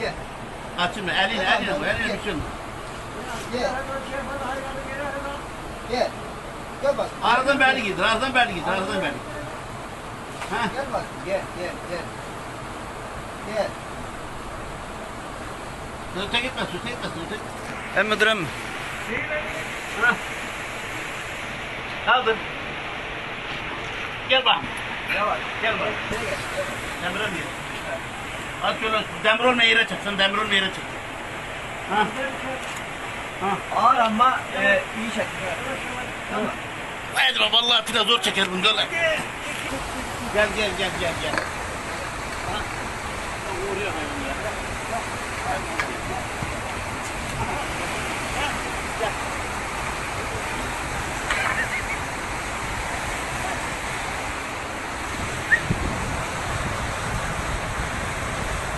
Gel. Açma elini elini bu elini olmaz. Gel. Gel. Gel bak. Aradan belli gider aradan belli gider aradan belli. Ha? Gel bak. Gel gel gel. Gel. Öte gitmez öte gitmez öte gitmez. Hem müdürüm. Ha. Kaldır. Gel bak. Yavaş. Gel bak. Gel gel. Demirol yere. Az şöyle Demirol meyre çıksın Demirol meyre çıksın. Ha. Ağır ama e, iyi çek. Tamam. Haydi baba vallahi biraz zor çeker bunu gel. Gel gel gel gel